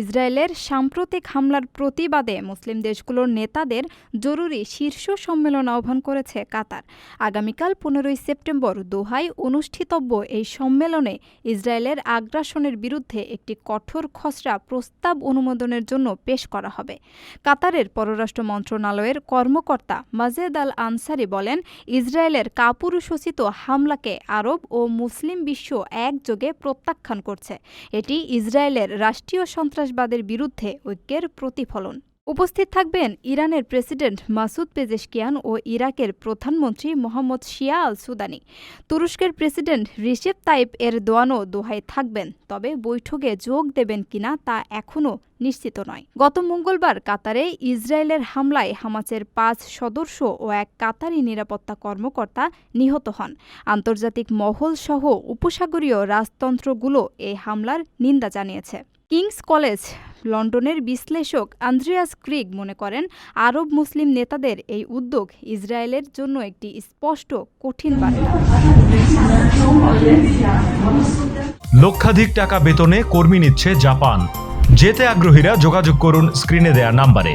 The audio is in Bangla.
ইসরায়েলের সাম্প্রতিক হামলার প্রতিবাদে মুসলিম দেশগুলোর নেতাদের জরুরি শীর্ষ সম্মেলন আহ্বান করেছে কাতার। আগামীকাল পনেরোই সেপ্টেম্বর দোহায় অনুষ্ঠিতব্য এই সম্মেলনে ইসরায়েলের আগ্রাসনের বিরুদ্ধে একটি কঠোর খসড়া প্রস্তাব অনুমোদনের জন্য পেশ করা হবে। কাতারের পররাষ্ট্র মন্ত্রণালয়ের কর্মকর্তা মাজেদ আল আনসারি বলেন, ইসরায়েলের কাপুরুষোচিত হামলাকে আরব ও মুসলিম বিশ্ব একযোগে প্রত্যাখ্যান করছে। এটি ইসরায়েলের রাষ্ট্রীয় সন্ত্রাসবাদের বিরুদ্ধে ঐক্যের প্রতিফলন। উপস্থিত থাকবেন ইরানের প্রেসিডেন্ট মাসুদ পেজেশকিয়ান ও ইরাকের প্রধানমন্ত্রী মোহাম্মদ শিয়া আল সুদানি তুরস্কের প্রেসিডেন্ট রিসেপ তাইপ এর দোয়ানো দোহায় থাকবেন, তবে বৈঠকে যোগ দেবেন কিনা তা এখনও নিশ্চিত নয়। গত মঙ্গলবার কাতারে ইসরায়েলের হামলায় হামাসের পাঁচ সদস্য ও এক কাতারি নিরাপত্তা কর্মকর্তা নিহত হন। আন্তর্জাতিক মহল সহ উপসাগরীয় রাজতন্ত্রগুলো এই হামলার নিন্দা জানিয়েছে। কিংস কলেজ লন্ডনের বিশ্লেষক আন্দ্রিয়াস ক্রিগ মনে করেন, আরব মুসলিম নেতাদের এই উদ্যোগ ইসরায়েলের জন্য একটি স্পষ্ট কঠিন বার্তা। লক্ষাধিক টাকা বেতনে কর্মী নিচ্ছে জাপান। যেতে আগ্রহীরা যোগাযোগ করুন স্ক্রিনে দেয়া নাম্বারে।